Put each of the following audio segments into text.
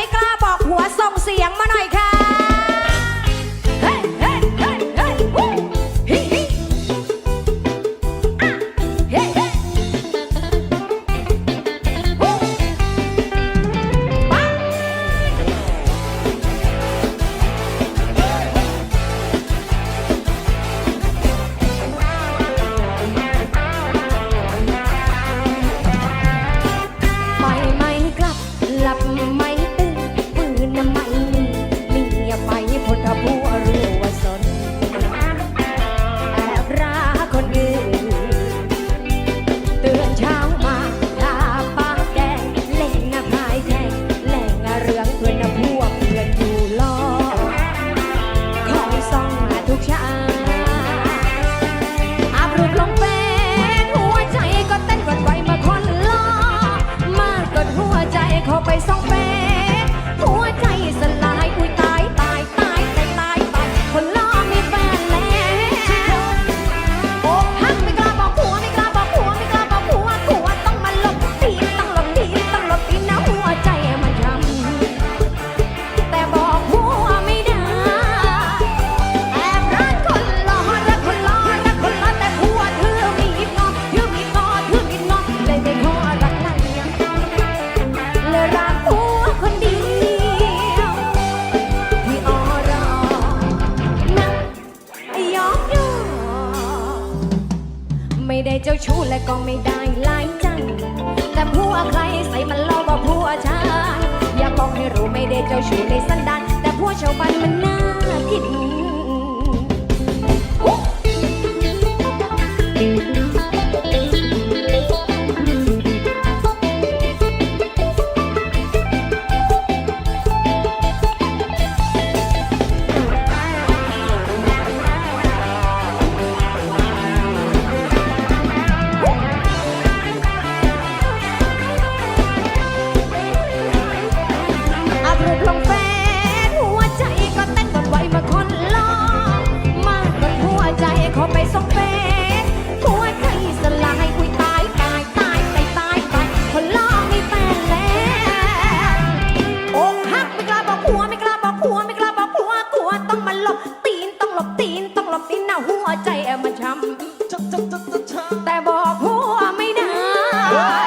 ไม่กล้าบอกหัวส่งเสียงมาหน่อยค่ะ เจ้าชู้และก็ไม่ได้หลายจัง แต่ผัวใครใส่มันเล่อก็ผัวชายอยากบอกให้รู้ไม่ได้เจ้าชู้ในสันดานแต่ผัวชาวบ้านมันน่ากิด ต้องมาหลบตีนต้องหลบตีนต้องหลบตีนนะหัวใจมันช้ำแต่บอกหัวไม่ได้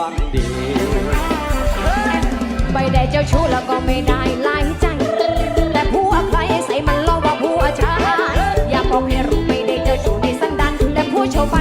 วังดี ไปได้เจ้าชู้แล้วก็ไม่ได้ไล่ใจ แต่ผัวใครใส่มันล้อว่าผัวชายอย่าบอกให้รู้ไม่ได้เจ้าชู้ในสังดันแต่ผัวโชว์ไป